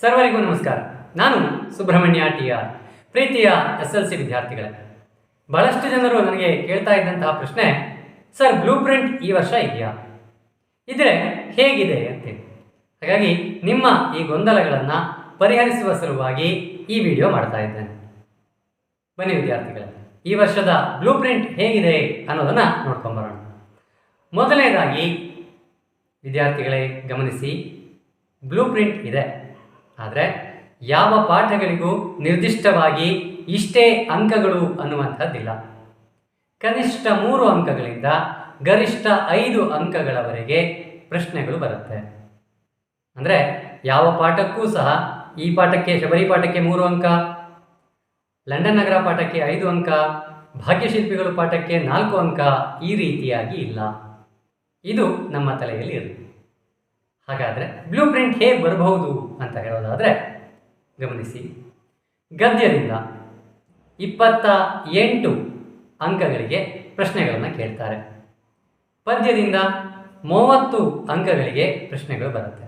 ಸರ್ವರಿಗೂ ನಮಸ್ಕಾರ. ನಾನು ಸುಬ್ರಹ್ಮಣ್ಯ ಟಿ ಆರ್ ಪ್ರೀತಿಯ ಎಸ್ ಎಲ್ ಸಿ ವಿದ್ಯಾರ್ಥಿಗಳೇ. ಬಹಳಷ್ಟು ಜನರು ನನಗೆ ಕೇಳ್ತಾ ಇದ್ದಂತಹ ಪ್ರಶ್ನೆ, ಸರ್, ಬ್ಲೂ ಪ್ರಿಂಟ್ ಈ ವರ್ಷ ಇದೆಯಾ? ಇದ್ರೆ ಹೇಗಿದೆ ಅಂತೇಳಿ ಹಾಗಾಗಿ ನಿಮ್ಮ ಈ ಗೊಂದಲಗಳನ್ನು ಪರಿಹರಿಸುವ ಸಲುವಾಗಿ ಈ ವಿಡಿಯೋ ಮಾಡ್ತಾ ಇದ್ದೇನೆ. ಬನ್ನಿ ವಿದ್ಯಾರ್ಥಿಗಳೇ, ಈ ವರ್ಷದ ಬ್ಲೂ ಪ್ರಿಂಟ್ ಹೇಗಿದೆ ಅನ್ನೋದನ್ನು ನೋಡ್ಕೊಂಬರೋಣ ಮೊದಲನೇದಾಗಿ, ವಿದ್ಯಾರ್ಥಿಗಳೇ ಗಮನಿಸಿ, ಬ್ಲೂ ಪ್ರಿಂಟ್ ಇದೆ. ಆದರೆ ಯಾವ ಪಾಠಗಳಿಗೂ ನಿರ್ದಿಷ್ಟವಾಗಿ ಇಷ್ಟೇ ಅಂಕಗಳು ಅನ್ನುವಂಥದ್ದಿಲ್ಲ. ಕನಿಷ್ಠ ಮೂರು ಅಂಕಗಳಿಂದ ಗರಿಷ್ಠ ಐದು ಅಂಕಗಳವರೆಗೆ ಪ್ರಶ್ನೆಗಳು ಬರುತ್ತೆ. ಅಂದರೆ ಯಾವ ಪಾಠಕ್ಕೂ ಸಹ ಈ ಪಾಠಕ್ಕೆ ಶಬರಿ ಪಾಠಕ್ಕೆ ಮೂರು ಅಂಕ, ಲಂಡನ್ ನಗರ ಪಾಠಕ್ಕೆ ಐದು ಅಂಕ, ಭಾಗ್ಯಶಿಲ್ಪಿಗಳು ಪಾಠಕ್ಕೆ ನಾಲ್ಕು ಅಂಕ ಈ ರೀತಿಯಾಗಿ ಇಲ್ಲ. ಇದು ನಮ್ಮ ತಲೆಯಲ್ಲಿ ಇರಲಿ ಹಾಗಾದರೆ ಬ್ಲೂ ಪ್ರಿಂಟ್ ಹೇಗೆ ಬರಬಹುದು ಅಂತ ಹೇಳೋದಾದರೆ ಗಮನಿಸಿ. ಗದ್ಯದಿಂದ ಇಪ್ಪತ್ತ ಎಂಟು ಅಂಕಗಳಿಗೆ ಪ್ರಶ್ನೆಗಳನ್ನು ಕೇಳ್ತಾರೆ. ಪದ್ಯದಿಂದ ಮೂವತ್ತು ಅಂಕಗಳಿಗೆ ಪ್ರಶ್ನೆಗಳು ಬರುತ್ತೆ.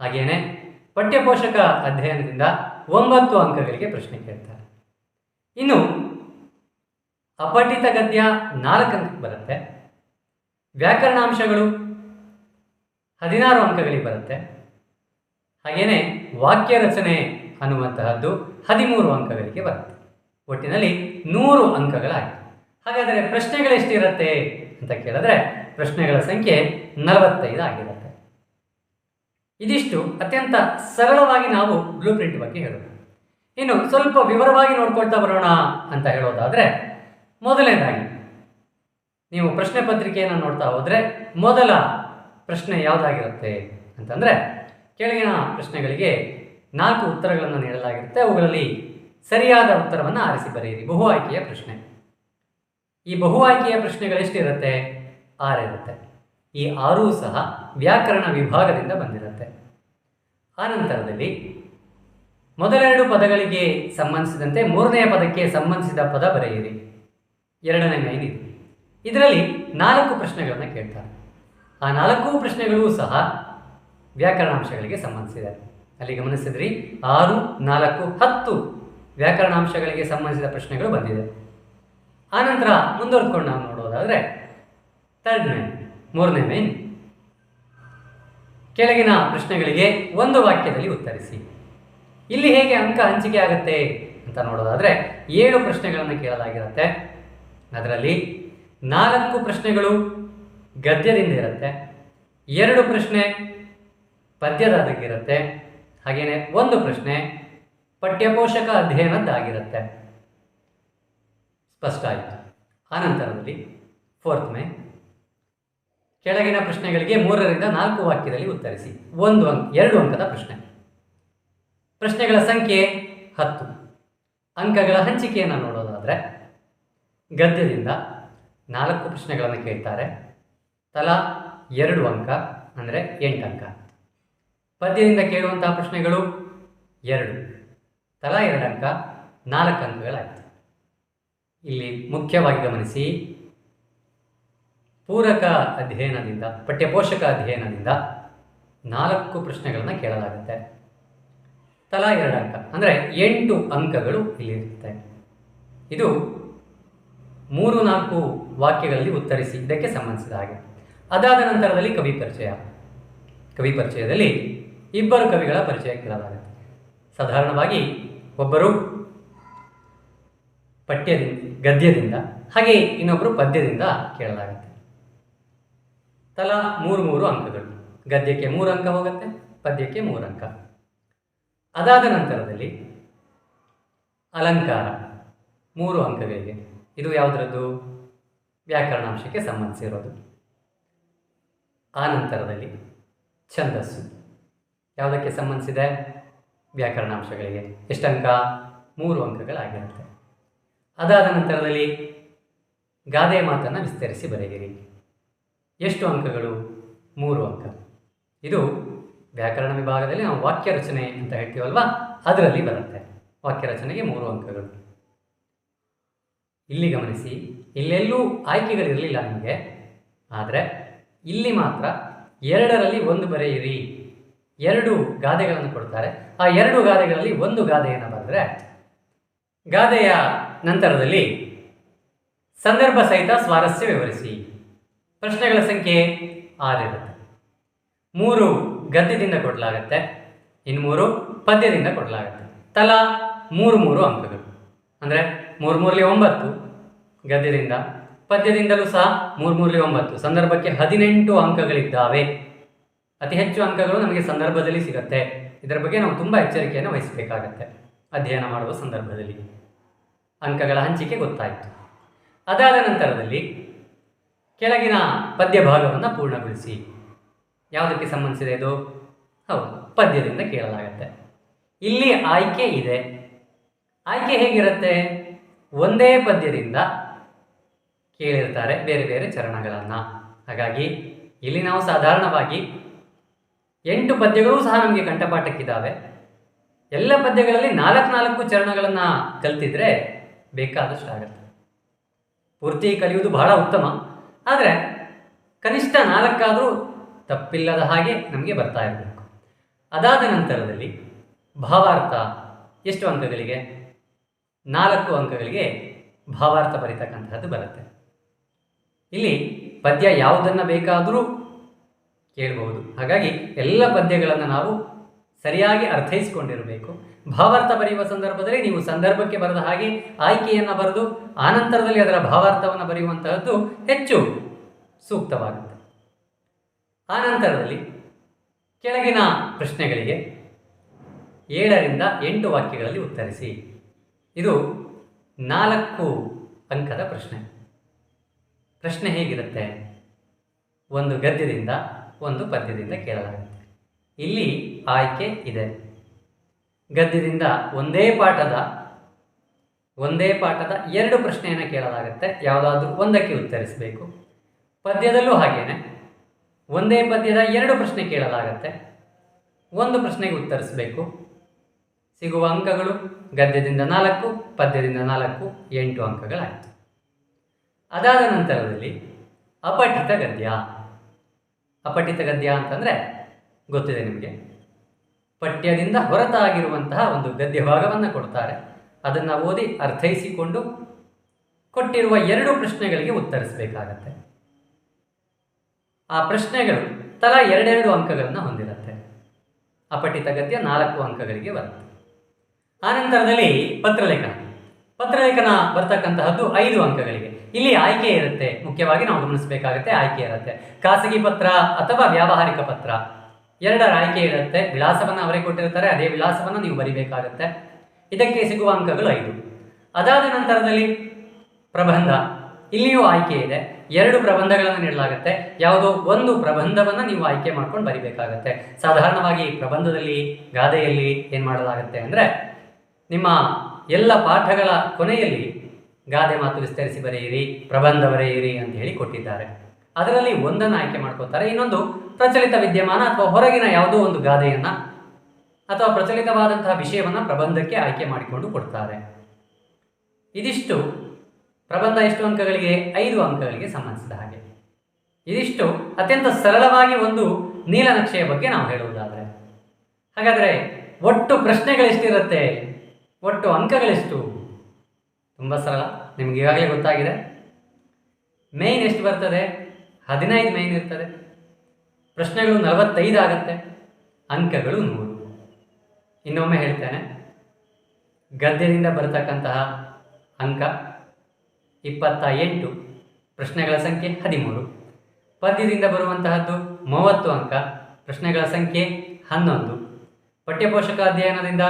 ಹಾಗೆಯೇ ಪಠ್ಯಪೋಷಕ ಅಧ್ಯಯನದಿಂದ ಒಂಬತ್ತು ಅಂಕಗಳಿಗೆ ಪ್ರಶ್ನೆ ಕೇಳ್ತಾರೆ. ಇನ್ನು ಅಪಠಿತ ಗದ್ಯ ನಾಲ್ಕು ಅಂಕಕ್ಕೆ ಬರುತ್ತೆ. ವ್ಯಾಕರಣಾಂಶಗಳು ಹದಿನಾರು ಅಂಕಗಳಿಗೆ ಬರುತ್ತೆ. ಹಾಗೆಯೇ ವಾಕ್ಯ ರಚನೆ ಅನ್ನುವಂತಹದ್ದು ಹದಿಮೂರು ಅಂಕಗಳಿಗೆ ಬರುತ್ತೆ. ಒಟ್ಟಿನಲ್ಲಿ ನೂರು ಅಂಕಗಳಾಯಿತು. ಹಾಗಾದರೆ ಪ್ರಶ್ನೆಗಳೆಷ್ಟಿರುತ್ತೆ ಅಂತ ಕೇಳಿದ್ರೆ ಪ್ರಶ್ನೆಗಳ ಸಂಖ್ಯೆ ನಲವತ್ತೈದು ಆಗಿರುತ್ತೆ. ಇದಿಷ್ಟು ಅತ್ಯಂತ ಸರಳವಾಗಿ ನಾವು ಬ್ಲೂ ಪ್ರಿಂಟ್ ಬಗ್ಗೆ ಹೇಳೋದು ಇನ್ನು ಸ್ವಲ್ಪ ವಿವರವಾಗಿ ನೋಡ್ಕೊಳ್ತಾ ಬರೋಣ ಅಂತ ಹೇಳೋದಾದರೆ ಮೊದಲನೇದಾಗಿ ನೀವು ಪ್ರಶ್ನೆ ಪತ್ರಿಕೆಯನ್ನು ನೋಡ್ತಾ ಹೋದರೆ ಮೊದಲ ಪ್ರಶ್ನೆ ಯಾವುದಾಗಿರುತ್ತೆ ಅಂತಂದರೆ, ಕೆಳಗಿನ ಪ್ರಶ್ನೆಗಳಿಗೆ ನಾಲ್ಕು ಉತ್ತರಗಳನ್ನು ನೀಡಲಾಗಿರುತ್ತೆ. ಅವುಗಳಲ್ಲಿ ಸರಿಯಾದ ಉತ್ತರವನ್ನು ಆರಿಸಿ ಬರೆಯಿರಿ. ಬಹು ಆಯ್ಕೆಯ ಪ್ರಶ್ನೆ. ಈ ಬಹು ಆಯ್ಕೆಯ ಪ್ರಶ್ನೆಗಳೆಷ್ಟಿರುತ್ತೆ ಆರಿರುತ್ತೆ ಈ ಆರೂ ಸಹ ವ್ಯಾಕರಣ ವಿಭಾಗದಿಂದ ಬಂದಿರುತ್ತೆ. ಆನಂತರದಲ್ಲಿ ಮೊದಲೆರಡು ಪದಗಳಿಗೆ ಸಂಬಂಧಿಸಿದಂತೆ ಮೂರನೆಯ ಪದಕ್ಕೆ ಸಂಬಂಧಿಸಿದ ಪದ ಬರೆಯಿರಿ. ಎರಡನೇ ಇದು. ಇದರಲ್ಲಿ ನಾಲ್ಕು ಪ್ರಶ್ನೆಗಳನ್ನು ಕೇಳ್ತಾರೆ. ಆ ನಾಲ್ಕು ಪ್ರಶ್ನೆಗಳೂ ಸಹ ವ್ಯಾಕರಣಾಂಶಗಳಿಗೆ ಸಂಬಂಧಿಸಿದೆ. ಅಲ್ಲಿ ಗಮನಿಸಿದ್ರಿ, ಆರು, ನಾಲ್ಕು, ಹತ್ತು ವ್ಯಾಕರಣಾಂಶಗಳಿಗೆ ಸಂಬಂಧಿಸಿದ ಪ್ರಶ್ನೆಗಳು ಬಂದಿದೆ. ಆನಂತರ ಮುಂದುವರೆದುಕೊಂಡು ನಾವು ನೋಡೋದಾದರೆ ಥರ್ಡ್ ಮೇನ್ ಮೂರನೇ ಮೇನ್ ಕೆಳಗಿನ ಪ್ರಶ್ನೆಗಳಿಗೆ ಒಂದು ವಾಕ್ಯದಲ್ಲಿ ಉತ್ತರಿಸಿ. ಇಲ್ಲಿ ಹೇಗೆ ಅಂಕ ಹಂಚಿಕೆ ಆಗುತ್ತೆ ಅಂತ ನೋಡೋದಾದರೆ, ಏಳು ಪ್ರಶ್ನೆಗಳನ್ನು ಕೇಳಲಾಗಿರುತ್ತೆ. ಅದರಲ್ಲಿ ನಾಲ್ಕು ಪ್ರಶ್ನೆಗಳು ಗದ್ಯದಿಂದ ಇರುತ್ತೆ. ಎರಡು ಪ್ರಶ್ನೆ ಪದ್ಯದಾದಕ್ಕಿರುತ್ತೆ ಹಾಗೆಯೇ ಒಂದು ಪ್ರಶ್ನೆ ಪಠ್ಯಪೋಷಕ ಅಧ್ಯಯನದ್ದಾಗಿರುತ್ತೆ. ಸ್ಪಷ್ಟ ಆಯಿತು. ಆನಂತರದಲ್ಲಿ ಫೋರ್ತ್ ಮೇ. ಕೆಳಗಿನ ಪ್ರಶ್ನೆಗಳಿಗೆ ಮೂರರಿಂದ ನಾಲ್ಕು ವಾಕ್ಯದಲ್ಲಿ ಉತ್ತರಿಸಿ. ಒಂದು ಅಂಕ, ಎರಡು ಅಂಕದ ಪ್ರಶ್ನೆ. ಪ್ರಶ್ನೆಗಳ ಸಂಖ್ಯೆ ಹತ್ತು. ಅಂಕಗಳ ಹಂಚಿಕೆಯನ್ನು ನೋಡೋದಾದರೆ ಗದ್ಯದಿಂದ ನಾಲ್ಕು ಪ್ರಶ್ನೆಗಳನ್ನು ಕೇಳ್ತಾರೆ. ತಲಾ ಎರಡು ಅಂಕ ಅಂದರೆ ಎಂಟು ಅಂಕ. ಪದ್ಯದಿಂದ ಕೇಳುವಂತಹ ಪ್ರಶ್ನೆಗಳು ಎರಡು. ತಲಾ ಎರಡು ಅಂಕ, ನಾಲ್ಕು ಅಂಕಗಳಾಯಿತು. ಇಲ್ಲಿ ಮುಖ್ಯವಾಗಿ ಗಮನಿಸಿ, ಪೂರಕ ಅಧ್ಯಯನದಿಂದ, ಪಠ್ಯಪೋಷಕ ಅಧ್ಯಯನದಿಂದ ನಾಲ್ಕು ಪ್ರಶ್ನೆಗಳನ್ನು ಕೇಳಲಾಗುತ್ತೆ. ತಲಾ ಎರಡು ಅಂಕ ಅಂದರೆ ಎಂಟು ಅಂಕಗಳು ಇಲ್ಲಿರುತ್ತೆ ಇದು ಮೂರು ನಾಲ್ಕು ವಾಕ್ಯಗಳಲ್ಲಿ ಉತ್ತರಿಸಿ, ಇದಕ್ಕೆ ಸಂಬಂಧಿಸಿದ ಹಾಗೆ. ಅದಾದ ನಂತರದಲ್ಲಿ ಕವಿ ಪರಿಚಯ. ಕವಿ ಪರಿಚಯದಲ್ಲಿ ಇಬ್ಬರು ಕವಿಗಳ ಪರಿಚಯ ಕೇಳಲಾಗುತ್ತೆ ಸಾಧಾರಣವಾಗಿ ಒಬ್ಬರು ಪಠ್ಯದಿಂದ ಗದ್ಯದಿಂದ, ಹಾಗೆ ಇನ್ನೊಬ್ಬರು ಪದ್ಯದಿಂದ ಕೇಳಲಾಗುತ್ತೆ. ತಲಾ ಮೂರು ಮೂರು ಅಂಕಗಳು. ಗದ್ಯಕ್ಕೆ ಮೂರು ಅಂಕ ಹೋಗುತ್ತೆ, ಪದ್ಯಕ್ಕೆ ಮೂರು ಅಂಕ. ಅದಾದ ನಂತರದಲ್ಲಿ ಅಲಂಕಾರ. ಮೂರು ಅಂಕಗಳಿಗೆ. ಇದು ಯಾವುದರದ್ದು? ವ್ಯಾಕರಣಾಂಶಕ್ಕೆ ಸಂಬಂಧಿಸಿರೋದು. ಆ ನಂತರದಲ್ಲಿ ಛಂದಸ್ಸು. ಯಾವುದಕ್ಕೆ ಸಂಬಂಧಿಸಿದೆ? ವ್ಯಾಕರಣಾಂಶಗಳಿಗೆ. ಎಷ್ಟಂಕ? ಮೂರು ಅಂಕಗಳಾಗಿರುತ್ತೆ. ಅದಾದ ನಂತರದಲ್ಲಿ ಗಾದೆ ಮಾತನ್ನು ವಿಸ್ತರಿಸಿ ಬರೆಯಿರಿ. ಎಷ್ಟು ಅಂಕಗಳು? ಮೂರು ಅಂಕ. ಇದು ವ್ಯಾಕರಣ ವಿಭಾಗದಲ್ಲಿ ನಾವು ವಾಕ್ಯ ರಚನೆ ಅಂತ ಹೇಳ್ತೀವಲ್ವಾ? ಅದರಲ್ಲಿ ಬರುತ್ತೆ. ವಾಕ್ಯ ರಚನೆಗೆ ಮೂರು ಅಂಕಗಳು. ಇಲ್ಲಿ ಗಮನಿಸಿ, ಇಲ್ಲೆಲ್ಲೂ ಆಯ್ಕೆಗಳಿರಲಿಲ್ಲ ನಿಮಗೆ. ಆದರೆ ಇಲ್ಲಿ ಮಾತ್ರ ಎರಡರಲ್ಲಿ ಒಂದು ಬರೆಯಿರಿ. ಎರಡು ಗಾದೆಗಳನ್ನು ಕೊಡ್ತಾರೆ. ಆ ಎರಡು ಗಾದೆಗಳಲ್ಲಿ ಒಂದು ಗಾದೆಯನ್ನು ಬರೆದ್ರೆ ಗಾದೆಯ ನಂತರದಲ್ಲಿ ಸಂದರ್ಭ ಸಹಿತ ಸ್ವಾರಸ್ಯ ವಿವರಿಸಿ. ಪ್ರಶ್ನೆಗಳ ಸಂಖ್ಯೆ ಆರಿರುತ್ತೆ. ಮೂರು ಗದ್ಯದಿಂದ ಕೊಡಲಾಗತ್ತೆ. ಇನ್ನು ಮೂರು ಪದ್ಯದಿಂದ ಕೊಡಲಾಗತ್ತೆ. ತಲಾ ಮೂರು ಮೂರು ಅಂಕಗಳು. ಅಂದರೆ ಮೂರು ಮೂರಲ್ಲಿ ಒಂಬತ್ತು ಗದ್ಯದಿಂದ ಪದ್ಯದಿಂದಲೂ ಸಹ ಮೂರು ಮೂರಲಿ ಒಂಬತ್ತು. ಸಂದರ್ಭಕ್ಕೆ ಹದಿನೆಂಟು ಅಂಕಗಳಿದ್ದಾವೆ. ಅತಿ ಹೆಚ್ಚು ಅಂಕಗಳು ನಮಗೆ ಸಂದರ್ಭದಲ್ಲಿ ಸಿಗುತ್ತೆ. ಇದರ ಬಗ್ಗೆ ನಾವು ತುಂಬ ಎಚ್ಚರಿಕೆಯನ್ನು ವಹಿಸಬೇಕಾಗತ್ತೆ. ಅಧ್ಯಯನ ಮಾಡುವ ಸಂದರ್ಭದಲ್ಲಿ. ಅಂಕಗಳ ಹಂಚಿಕೆ ಗೊತ್ತಾಯಿತು. ಅದಾದ ನಂತರದಲ್ಲಿ ಕೆಳಗಿನ ಪದ್ಯ ಭಾಗವನ್ನು ಪೂರ್ಣಗೊಳಿಸಿ. ಯಾವುದಕ್ಕೆ ಸಂಬಂಧಿಸಿದೆ ಇದು? ಹೌದು, ಪದ್ಯದಿಂದ ಕೇಳಲಾಗತ್ತೆ. ಇಲ್ಲಿ ಆಯ್ಕೆ ಇದೆ. ಆಯ್ಕೆ ಹೇಗಿರುತ್ತೆ? ಒಂದೇ ಪದ್ಯದಿಂದ ಕೇಳಿರ್ತಾರೆ ಬೇರೆ ಬೇರೆ ಚರಣಗಳನ್ನು. ಹಾಗಾಗಿ ಇಲ್ಲಿ ನಾವು ಸಾಧಾರಣವಾಗಿ ಎಂಟು ಪದ್ಯಗಳು ಸಹ ನಮಗೆ ಕಂಠಪಾಠಕ್ಕಿದ್ದಾವೆ ಎಲ್ಲ ಪದ್ಯಗಳಲ್ಲಿ ನಾಲ್ಕು ನಾಲ್ಕು ಚರಣಗಳನ್ನು ಕಲ್ತಿದ್ರೆ ಬೇಕಾದಷ್ಟು ಆಗುತ್ತೆ ಪೂರ್ತಿ ಕಲಿಯುವುದು ಬಹಳ ಉತ್ತಮ. ಆದರೆ ಕನಿಷ್ಠ ನಾಲ್ಕಾದರೂ ತಪ್ಪಿಲ್ಲದ ಹಾಗೆ ನಮಗೆ ಬರ್ತಾ ಇರಬೇಕು. ಅದಾದ ನಂತರದಲ್ಲಿ ಭಾವಾರ್ಥ ಎಷ್ಟು ಅಂಕಗಳಿಗೆ? ನಾಲ್ಕು ಅಂಕಗಳಿಗೆ ಭಾವಾರ್ಥ ಬರೀತಕ್ಕಂತಹದ್ದು ಬರುತ್ತೆ. ಇಲ್ಲಿ ಪದ್ಯ ಯಾವುದನ್ನು ಬೇಕಾದರೂ ಕೇಳಬಹುದು. ಹಾಗಾಗಿ ಎಲ್ಲ ಪದ್ಯಗಳನ್ನು ನಾವು ಸರಿಯಾಗಿ ಅರ್ಥೈಸಿಕೊಂಡಿರಬೇಕು. ಭಾವಾರ್ಥ ಬರೆಯುವ ಸಂದರ್ಭದಲ್ಲಿ ನೀವು ಸಂದರ್ಭಕ್ಕೆ ಬರೆದ ಹಾಗೆ ಆಯ್ಕೆಯನ್ನು ಬರೆದು ಆನಂತರದಲ್ಲಿ ಅದರ ಭಾವಾರ್ಥವನ್ನು ಬರೆಯುವಂತಹದ್ದು ಹೆಚ್ಚು ಸೂಕ್ತವಾಗುತ್ತೆ. ಆನಂತರದಲ್ಲಿ ಕೆಳಗಿನ ಪ್ರಶ್ನೆಗಳಿಗೆ ಏಳರಿಂದ ಎಂಟು ವಾಕ್ಯಗಳಲ್ಲಿ ಉತ್ತರಿಸಿ. ಇದು ನಾಲ್ಕು ಅಂಕದ ಪ್ರಶ್ನೆ. ಪ್ರಶ್ನೆ ಹೇಗಿರುತ್ತೆ? ಒಂದು ಗದ್ಯದಿಂದ ಒಂದು ಪದ್ಯದಿಂದ ಕೇಳಲಾಗುತ್ತೆ. ಇಲ್ಲಿ ಆಯ್ಕೆ ಇದೆ. ಗದ್ಯದಿಂದ ಒಂದೇ ಪಾಠದ ಒಂದೇ ಪಾಠದ ಎರಡು ಪ್ರಶ್ನೆಯನ್ನು ಕೇಳಲಾಗುತ್ತೆ. ಯಾವುದಾದ್ರೂ ಒಂದಕ್ಕೆ ಉತ್ತರಿಸಬೇಕು. ಪದ್ಯದಲ್ಲೂ ಹಾಗೇನೆ. ಒಂದೇ ಪದ್ಯದ ಎರಡು ಪ್ರಶ್ನೆ ಕೇಳಲಾಗತ್ತೆ. ಒಂದು ಪ್ರಶ್ನೆಗೆ ಉತ್ತರಿಸಬೇಕು. ಸಿಗುವ ಅಂಕಗಳು ಗದ್ಯದಿಂದ ನಾಲ್ಕು, ಪದ್ಯದಿಂದ ನಾಲ್ಕು, ಎಂಟು ಅಂಕಗಳಾಯಿತು. ಅದಾದ ನಂತರದಲ್ಲಿ ಅಪಠಿತ ಗದ್ಯ. ಅಪಠಿತ ಗದ್ಯ ಅಂತಂದರೆ ಗೊತ್ತಿದೆ ನಿಮಗೆ. ಪಠ್ಯದಿಂದ ಹೊರತಾಗಿರುವಂತಹ ಒಂದು ಗದ್ಯ ಭಾಗವನ್ನು ಕೊಡ್ತಾರೆ. ಅದನ್ನು ಓದಿ ಅರ್ಥೈಸಿಕೊಂಡು ಕೊಟ್ಟಿರುವ ಎರಡು ಪ್ರಶ್ನೆಗಳಿಗೆ ಉತ್ತರಿಸಬೇಕಾಗತ್ತೆ. ಆ ಪ್ರಶ್ನೆಗಳು ತಲಾ ಎರಡೆರಡು ಅಂಕಗಳನ್ನು ಹೊಂದಿರುತ್ತೆ. ಅಪಠಿತ ಗದ್ಯ ನಾಲ್ಕು ಅಂಕಗಳಿಗೆ ಬರುತ್ತೆ. ಆನಂತರದಲ್ಲಿ ಪತ್ರಲೇಖನ. ಪತ್ರಲೇಖನ ಬರ್ತಕ್ಕಂತಹದ್ದು ಐದು ಅಂಕಗಳಿಗೆ. ಇಲ್ಲಿ ಆಯ್ಕೆ ಇರುತ್ತೆ. ಮುಖ್ಯವಾಗಿ ನಾವು ಗಮನಿಸಬೇಕಾಗುತ್ತೆ ಆಯ್ಕೆ ಇರುತ್ತೆ. ಖಾಸಗಿ ಪತ್ರ ಅಥವಾ ವ್ಯಾವಹಾರಿಕ ಪತ್ರ. ಎರಡರ ಆಯ್ಕೆ ಇರುತ್ತೆ. ವಿಳಾಸವನ್ನು ಅವರೇ ಕೊಟ್ಟಿರ್ತಾರೆ. ಅದೇ ವಿಳಾಸವನ್ನು ನೀವು ಬರಿಬೇಕಾಗುತ್ತೆ. ಇದಕ್ಕೆ ಸಿಗುವ ಅಂಕಗಳು ಐದು. ಅದಾದ ನಂತರದಲ್ಲಿ ಪ್ರಬಂಧ. ಇಲ್ಲಿಯೂ ಆಯ್ಕೆ ಇದೆ. ಎರಡು ಪ್ರಬಂಧಗಳನ್ನು ನೀಡಲಾಗುತ್ತೆ. ಯಾವುದೋ ಒಂದು ಪ್ರಬಂಧವನ್ನು ನೀವು ಆಯ್ಕೆ ಮಾಡ್ಕೊಂಡು ಬರಿಬೇಕಾಗತ್ತೆ. ಸಾಧಾರಣವಾಗಿ ಪ್ರಬಂಧದಲ್ಲಿ, ಗಾದೆಯಲ್ಲಿ ಏನು ಮಾಡಲಾಗುತ್ತೆ ಅಂದರೆ ನಿಮ್ಮ ಎಲ್ಲ ಪಾಠಗಳ ಕೊನೆಯಲ್ಲಿ ಗಾದೆ ಮಾತು ವಿಸ್ತರಿಸಿ ಬರೆಯಿರಿ, ಪ್ರಬಂಧ ಬರೆಯಿರಿ ಅಂತ ಹೇಳಿ ಕೊಟ್ಟಿದ್ದಾರೆ. ಅದರಲ್ಲಿ ಒಂದನ್ನು ಆಯ್ಕೆ ಮಾಡ್ಕೋತಾರೆ ಇನ್ನೊಂದು ಪ್ರಚಲಿತ ವಿದ್ಯಮಾನ ಅಥವಾ ಹೊರಗಿನ ಯಾವುದೋ ಒಂದು ಗಾದೆಯನ್ನು ಅಥವಾ ಪ್ರಚಲಿತವಾದಂತಹ ವಿಷಯವನ್ನು ಪ್ರಬಂಧಕ್ಕೆ ಆಯ್ಕೆ ಮಾಡಿಕೊಂಡು ಕೊಡ್ತಾರೆ. ಇದಿಷ್ಟು ಪ್ರಬಂಧ ಎಷ್ಟು ಅಂಕಗಳಿಗೆ? ಐದು ಅಂಕಗಳಿಗೆ ಸಂಬಂಧಿಸಿದ ಹಾಗೆ. ಇದಿಷ್ಟು ಅತ್ಯಂತ ಸರಳವಾಗಿ ಒಂದು ನೀಲನಕ್ಷೆಯ ಬಗ್ಗೆ ನಾವು ಹೇಳುವುದಾದರೆ. ಹಾಗಾದರೆ ಒಟ್ಟು ಪ್ರಶ್ನೆಗಳೆಷ್ಟಿರುತ್ತೆ ಒಟ್ಟು ಅಂಕಗಳೆಷ್ಟು? ತುಂಬ ಸರಳ. ನಿಮ್ಗೆ ಈಗಾಗಲೇ ಗೊತ್ತಾಗಿದೆ. ಮೇಯ್ನ್ ಎಷ್ಟು ಬರ್ತದೆ? ಹದಿನೈದು ಮೇಯ್ನ್ ಇರ್ತದೆ. ಪ್ರಶ್ನೆಗಳು ನಲವತ್ತೈದು ಆಗುತ್ತೆ. ಅಂಕಗಳು ನೂರು. ಇನ್ನೊಮ್ಮೆ ಹೇಳ್ತೇನೆ. ಗದ್ಯದಿಂದ ಬರತಕ್ಕಂತಹ ಅಂಕ ಇಪ್ಪತ್ತ ಎಂಟು ಪ್ರಶ್ನೆಗಳ ಸಂಖ್ಯೆ ಹದಿಮೂರು. ಪದ್ಯದಿಂದ ಬರುವಂತಹದ್ದು ಮೂವತ್ತು ಅಂಕ. ಪ್ರಶ್ನೆಗಳ ಸಂಖ್ಯೆ ಹನ್ನೊಂದು. ಪಠ್ಯಪೋಷಕ ಅಧ್ಯಯನದಿಂದ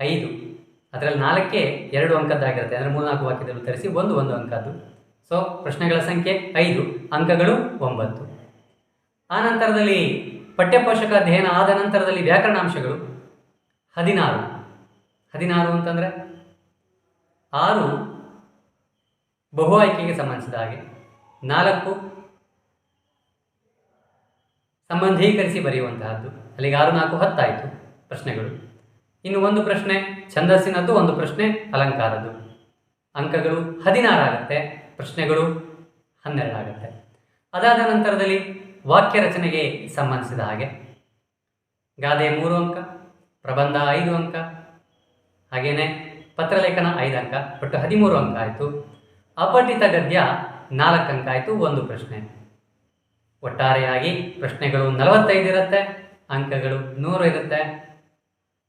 ಐದು. ಅದರಲ್ಲಿ ನಾಲ್ಕೇ ಎರಡು ಅಂಕದ್ದಾಗಿರುತ್ತೆ. ಅಂದರೆ ಮೂರ್ನಾಲ್ಕು ವಾಕ್ಯದಲ್ಲಿ ಉತ್ತರಿಸಿ ಒಂದು ಒಂದು ಅಂಕದ್ದು. ಸೊ ಪ್ರಶ್ನೆಗಳ ಸಂಖ್ಯೆ ಐದು, ಅಂಕಗಳು ಒಂಬತ್ತು. ಆನಂತರದಲ್ಲಿ ಪಠ್ಯಪೋಷಕ ಅಧ್ಯಯನ ಆದ ನಂತರದಲ್ಲಿ ವ್ಯಾಕರಣಾಂಶಗಳು ಹದಿನಾರು. ಹದಿನಾರು ಅಂತಂದರೆ ಆರು ಬಹು ಆಯ್ಕೆಗೆ ಸಂಬಂಧಿಸಿದ ಹಾಗೆ, ನಾಲ್ಕು ಸಂಬಂಧೀಕರಿಸಿ ಬರೆಯುವಂತಹದ್ದು. ಅಲ್ಲಿಗೆ ಆರು, ನಾಲ್ಕು ಹತ್ತಾಯಿತು ಪ್ರಶ್ನೆಗಳು. ಇನ್ನು ಒಂದು ಪ್ರಶ್ನೆ, ಛಂದಸ್ಸಿನದ್ದು ಒಂದು ಪ್ರಶ್ನೆ, ಅಲಂಕಾರದ್ದು. ಅಂಕಗಳು ಹದಿನಾರಾಗುತ್ತೆ, ಪ್ರಶ್ನೆಗಳು ಹನ್ನೆರಡಾಗುತ್ತೆ. ಅದಾದ ನಂತರದಲ್ಲಿ ವಾಕ್ಯ ರಚನೆಗೆ ಸಂಬಂಧಿಸಿದ ಹಾಗೆ. ಗಾದೆ ಮೂರು ಅಂಕ, ಪ್ರಬಂಧ ಐದು ಅಂಕ ಹಾಗೆಯೇ ಪತ್ರಲೇಖನ ಐದು ಅಂಕ, ಒಟ್ಟು ಹದಿಮೂರು ಅಂಕ ಆಯಿತು. ಅಪಠಿತ ಗದ್ಯ ನಾಲ್ಕು ಅಂಕ ಆಯಿತು, ಒಂದು ಪ್ರಶ್ನೆ. ಒಟ್ಟಾರೆಯಾಗಿ ಪ್ರಶ್ನೆಗಳು ನಲವತ್ತೈದು ಇರುತ್ತೆ, ಅಂಕಗಳು ನೂರು ಇರುತ್ತೆ.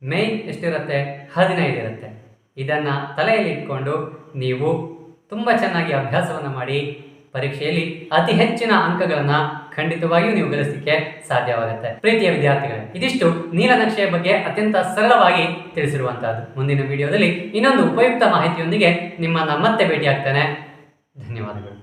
ಮೇನ್ ಎಷ್ಟಿರುತ್ತೆ ಹದಿನೈದು ಇರುತ್ತೆ. ಇದನ್ನು ತಲೆಯಲ್ಲಿ ಇಟ್ಕೊಂಡು ನೀವು ತುಂಬ ಚೆನ್ನಾಗಿ ಅಭ್ಯಾಸವನ್ನು ಮಾಡಿ, ಪರೀಕ್ಷೆಯಲ್ಲಿ ಅತಿ ಹೆಚ್ಚಿನ ಅಂಕಗಳನ್ನು ಖಂಡಿತವಾಗಿಯೂ ನೀವು ಗಳಿಸಲಿಕ್ಕೆ ಸಾಧ್ಯವಾಗುತ್ತೆ. ಪ್ರೀತಿಯ ವಿದ್ಯಾರ್ಥಿಗಳೇ, ಇದಿಷ್ಟು ನೀಲನಕ್ಷೆಯ ಬಗ್ಗೆ ಅತ್ಯಂತ ಸರಳವಾಗಿ ತಿಳಿಸಿರುವಂತಹದ್ದು. ಮುಂದಿನ ವಿಡಿಯೋದಲ್ಲಿ ಇನ್ನೊಂದು ಉಪಯುಕ್ತ ಮಾಹಿತಿಯೊಂದಿಗೆ ನಿಮ್ಮನ್ನು ಮತ್ತೆ ಭೇಟಿಯಾಗ್ತೇನೆ. ಧನ್ಯವಾದಗಳು.